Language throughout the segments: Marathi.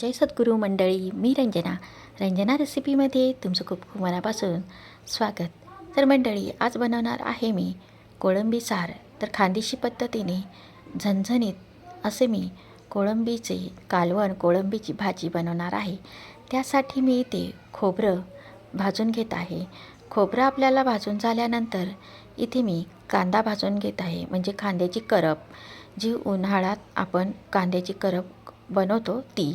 जय सद्गुरू मंडळी मी रंजना. रंजना रेसिपीमध्ये तुमचं खूप खूप मनापासून स्वागत. तर मंडळी आज बनवणार आहे मी कोळंबी सार. तर खानदेशी पद्धतीने झणझणीत असे मी कोळंबीचे कालवण कोळंबीची भाजी बनवणार आहे. त्यासाठी मी इथे खोबरं भाजून घेत आहे. खोबरं आपल्याला भाजून झाल्यानंतर इथे मी कांदा भाजून घेत आहे म्हणजे कांद्याची करप. जी उन्हाळ्यात आपण कांद्याची करप बनवतो ती.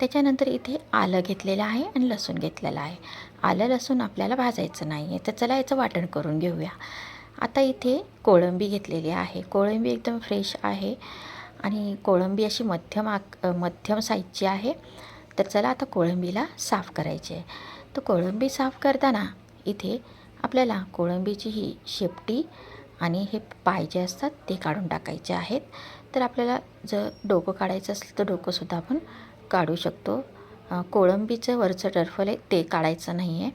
त्याच्यानंतर इथे आलं घेतलेलं आहे आणि लसूण घेतलेलं आहे. आलं लसूण आपल्याला भाजायचं नाही आहे तर चला याचं वाटण करून घेऊया. आता इथे कोळंबी घेतलेली आहे. कोळंबी एकदम फ्रेश आहे आणि कोळंबी अशी मध्यम आक मध्यम साईजची आहे. तर चला आता कोळंबीला साफ करायची आहे. तर कोळंबी साफ करताना इथे आपल्याला कोळंबीची ही शेपटी आणि हे पाय जे असतात ते काढून टाकायचे आहेत. तर आपल्याला जर डोकं काढायचं असेल तर डोकंसुद्धा आपण काढू शकतो. कोळंबीचं वरचं टर्फल आहे ते काढायचं नाही आहे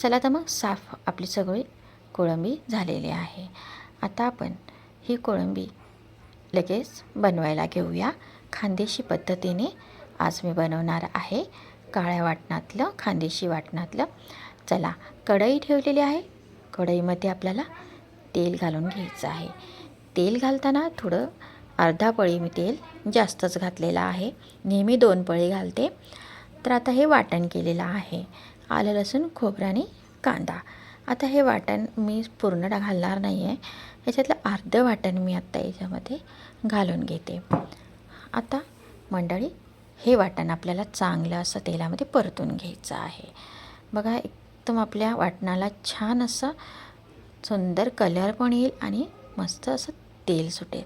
चला तर मग साफ आपली सगळी कोळंबी झालेली आहे. आता आपण ही कोळंबी लगेच बनवायला घेऊया. खानदेशी पद्धतीने आज मी बनवणार आहे काळ्या वाटणातलं खानदेशी वाटणातलं. चला कढई ठेवलेली आहे. कढईमध्ये आपल्याला तेल घालून घ्यायचं आहे. तेल घालताना थोडं अर्धा पळी मी तेल जास्तच घातलेलं आहे. नेहमी दोन पळी घालते. तर आता हे वाटण केलेलं आहे. आलं लसूण खोबऱ्याने कांदा. आता हे वाटण मी पूर्ण घालणार नाही आहे याच्यातलं अर्धं वाटण मी आत्ता याच्यामध्ये घालून घेते. आता मंडळी हे वाटण आपल्याला चांगलं असं तेलामध्ये परतून घ्यायचं आहे. बघा एकदम आपल्या वाटणाला छान असं सुंदर कलर पण येईल आणि मस्त असं तेल सुटेल.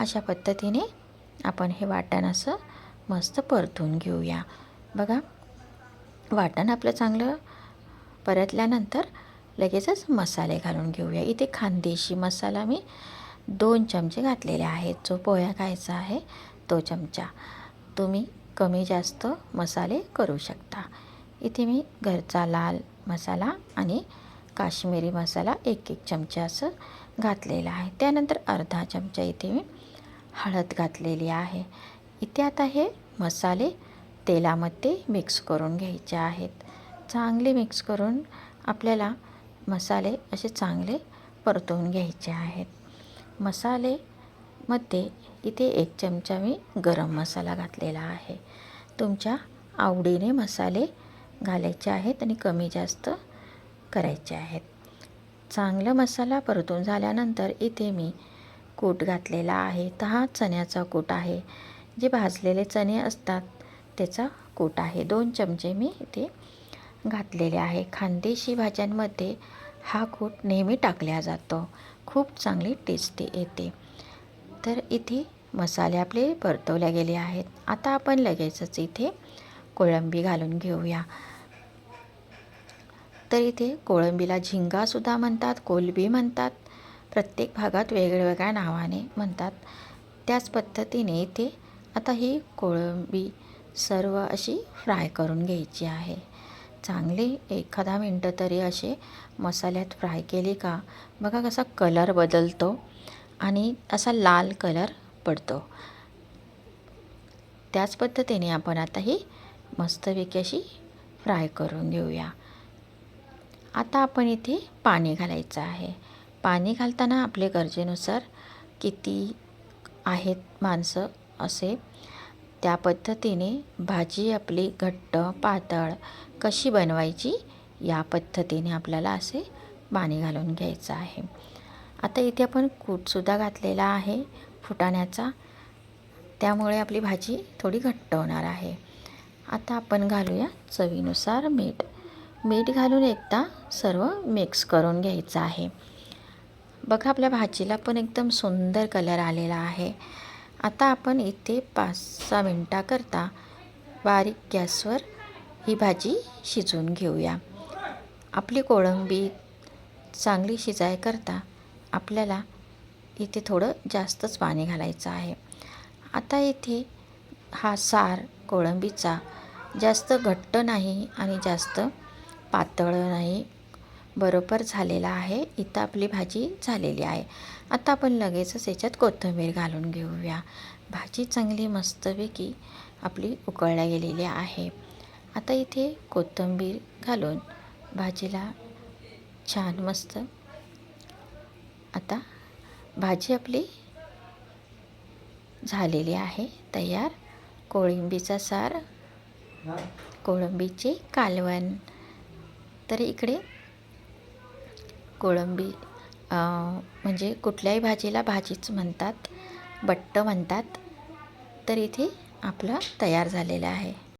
अशा पद्धतीने आपण हे वाटण असं मस्त परतून घेऊया. बघा वाटण आपलं चांगलं परतल्यानंतर लगेचच मसाले घालून घेऊया. इथे खानदेशी मसाला मी दोन चमचे घातलेले आहेत. जो पोह्या खायचा आहे तो चमचा. तुम्ही कमी जास्त मसाले करू शकता. इथे मी घरचा लाल मसाला आणि काश्मीरी मसाला एक एक चमचा असं घातलेला आहे. त्यानंतर अर्धा चमचा इथे मी हळद घातलेली आहे. इथे आता हे मसाले तेलामध्ये मिक्स करून घ्यायचे आहेत. चांगले मिक्स करून आपल्याला मसाले असे चांगले परतवून घ्यायचे आहेत. मसालेमध्ये इथे एक चमचा मी गरम मसाला घातलेला आहे. तुमच्या आवडीने मसाले घालायचे आहेत आणि कमी जास्त करायचे आहेत. चांगला मसाला परतून झाल्यानंतर इथे मी कूट घातलेला आहे. तर हा चण्याचा कूट आहे. जे भाजलेले चणे असतात त्याचा कूट आहे. दोन चमचे मी इथे घातलेले आहे. खानदेशी भाज्यांमध्ये हा कूट नेहमी टाकला जातो. खूप चांगली टेस्टी येते. तर इथे मसाले आपले परतवले गेले आहेत. आता आपण लगेचच इथे कोळंबी घालून घेऊया. तर इथे कोळंबीला झिंगासुद्धा म्हणतात कोलबी म्हणतात. प्रत्येक भागात वेगवेगळ्या नावाने म्हणतात. त्याच पद्धतीने इथे आता ही कोळंबी सर्व अशी फ्राय करून घ्यायची आहे. चांगली एखादा मिनटं तरी असे मसाल्यात फ्राय केली का बघा कसा कलर बदलतो आणि असा लाल कलर पडतो. त्याच पद्धतीने आपण आता ही मस्तपैकी अशी फ्राय करून घेऊया. आता आपण इथे पाणी घालायचं आहे. पाणी घालताना आपले गरजेनुसार किती आहेत माणसं असे? त्या पद्धतीने भाजी आपली घट्ट पातळ कशी बनवायची? या पद्धतीने आपल्याला असे पाणी घालून घ्यायचं आहे. आता इथे आपण कूटसुद्धा घातलेला आहे फुटाण्याचा. त्यामुळे आपली भाजी थोडी घट्ट होणार आहे. आता आपण घालूया चवीनुसार मीठ. मीठ घालून एकदा सर्व मिक्स करून घ्यायचं आहे. बघा आपल्या भाजीला पण एकदम सुंदर कलर आलेला आहे. आता आपण इथे पाच सहा मिनटाकरता बारीक गॅसवर ही भाजी शिजवून घेऊया. आपली कोळंबी चांगली शिजायकरता आपल्याला इथे थोडं जास्तच पाणी घालायचं आहे. आता इथे हा सार कोळंबीचा जास्त घट्ट नाही आणि जास्त पातळ नाही. बरोबर झालेला आहे. इथं आपली भाजी झालेली आहे. आता आपण लगेचच याच्यात कोथिंबीर घालून घेऊया. भाजी चांगली मस्तपैकी आपली उकळल्या गेलेली आहे. आता इथे कोथिंबीर घालून भाजीला छान मस्त आता भाजी आपली झालेली आहे. तयार. कोळंबीचा सार. कोळंबीचे कालवण. तर इकडे कोळंबी म्हणजे कुठल्याही भाजीला भाजीच म्हणतात बट्ट म्हणतात तर इथे आपलं तयार झालेलं आहे.